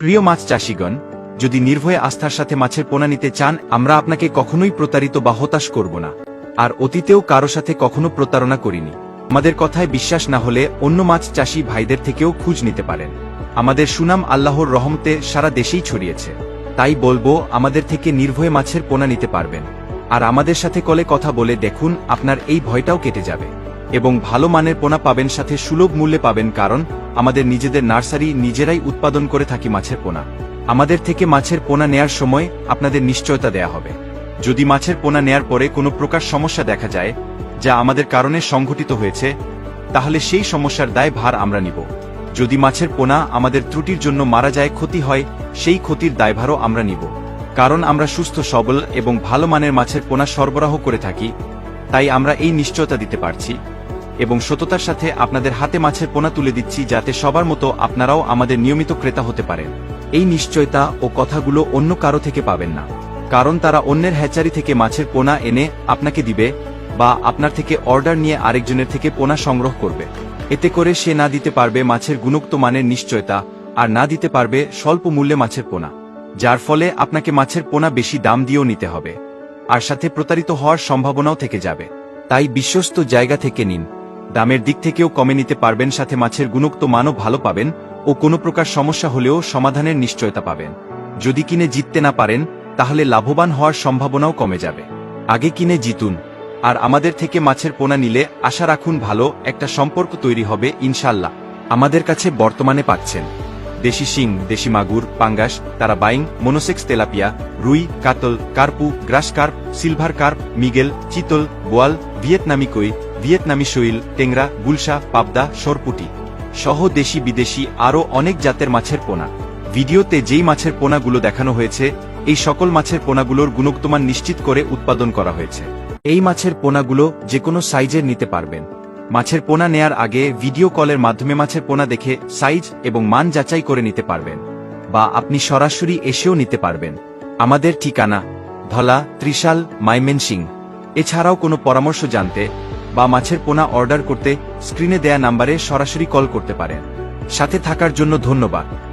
প্রিয় মাছ চাষিগণ, যদি নির্ভয়ে আস্থার সাথে মাছের পোনা নিতে চান, আমরা আপনাকে কখনোই প্রতারিত বা হতাশ করব না। আর অতীতেও কারও সাথে কখনো প্রতারণা করিনি। আমাদের কথায় বিশ্বাস না হলে অন্য মাছ চাষি ভাইদের থেকেও খুঁজ নিতে পারেন। আমাদের সুনাম আল্লাহর রহমতে সারা দেশেই ছড়িয়েছে। তাই বলব, আমাদের থেকে নির্ভয়ে মাছের পোনা নিতে পারবেন। আর আমাদের সাথে কলে কথা বলে দেখুন, আপনার এই ভয়টাও কেটে যাবে। এবং ভালো মানের পোনা পাবেন সাথে সুলভ মূল্যে পাবেন কারণ, আমাদের নিজেদের নার্সারি নিজেরাই উৎপাদন করে থাকি মাছের পোনা। আমাদের থেকে মাছের পোনা নেয়ার সময় আপনাদের নিশ্চয়তা দেয়া হবে। যদি মাছের পোনা নেয়ার পরে কোনো প্রকার সমস্যা দেখা যায়, যা আমাদের কারণে সংঘটিত হয়েছে, তাহলে সেই সমস্যার দায় ভার আমরা নিব। যদি মাছের পোনা আমাদের ত্রুটির জন্য মারা যায় ক্ষতি হয়, সেই ক্ষতির দায়ভারও আমরা নিব। কারণ আমরা সুস্থ, সবল এবং ভালো মানের মাছের পোনা সরবরাহ করে থাকি, তাই আমরা এই নিশ্চয়তা দিতে পারছি। এবং সততার সাথে আপনাদের হাতে মাছের পোনা তুলে দিচ্ছি যাতে সবার মতো আপনারাও আমাদের নিয়মিত ক্রেতা হতে পারেন। এই নিশ্চয়তা ও কথাগুলো অন্য কারও থেকে পাবেন না। কারণ তারা অন্যের হ্যাচারি থেকে মাছের পোনা এনে আপনাকে দিবে বা আপনার থেকে অর্ডার নিয়ে আরেকজনের থেকে পোনা সংগ্রহ করবে। এতে করে সে না দিতে পারবে মাছের গুণোক্ত মানের নিশ্চয়তা আর না দিতে পারবে স্বল্প মূল্যে মাছের পোনা, যার ফলে আপনাকে মাছের পোনা বেশি দাম দিয়েও নিতে হবে। আর সাথে প্রতারিত হওয়ার সম্ভাবনাও থেকে যাবে। তাই বিশ্বস্ত জায়গা থেকে নিন। দামের দিক থেকেও কমে নিতে পারবেন, সাথে মাছের গুণোক্ত মানও ভালো পাবেন ও কোনো প্রকার সমস্যা হলেও সমাধানের নিশ্চয়তা পাবেন। যদি কিনে জিততে না পারেন, তাহলে লাভবান হওয়ার সম্ভাবনাও কমে যাবে। আগে কিনে জিতুন। আর আমাদের থেকে মাছের পোনা নিলে আশা রাখুন ভালো একটা সম্পর্ক তৈরি হবে ইনশাল্লাহ আমাদের কাছে বর্তমানে পাচ্ছেন। দেশি শিং, দেশি মাগুর, পাঙ্গাস, তারা বাইং, মনোসেক্স তেলাপিয়া, রুই, কাতল, কার্পু, গ্রাস কার্প, সিলভার কার্প, মিগেল, চিতল, বোয়াল, ভিয়েতনামি কই ভিয়েতনামি শৈল টেংরা, গুলশা, পাবদা, সরপুটি সহ দেশি বিদেশি আরও অনেক জাতের মাছের পোনা। ভিডিওতে যেই মাছের পোনাগুলো দেখানো হয়েছে, এই সকল মাছের পোনাগুলোর গুণগতমান নিশ্চিত করে উৎপাদন করা হয়েছে। এই মাছের পোনাগুলো যে কোনো সাইজের নিতে পারবেন। মাছের পোনা নেয়ার আগে ভিডিও কলের মাধ্যমে মাছের পোনা দেখে সাইজ এবং মান যাচাই করে নিতে পারবেন। বা আপনি সরাসরি এসেও নিতে পারবেন। আমাদের ঠিকানা ধলা, ত্রিশাল, মাইমেনসিং। এছাড়াও কোনো পরামর্শ জানতে বা মাছের পোনা অর্ডার করতে স্ক্রিনে দেয়া নাম্বারে সরাসরি কল করতে পারেন। সাথে থাকার জন্য ধন্যবাদ।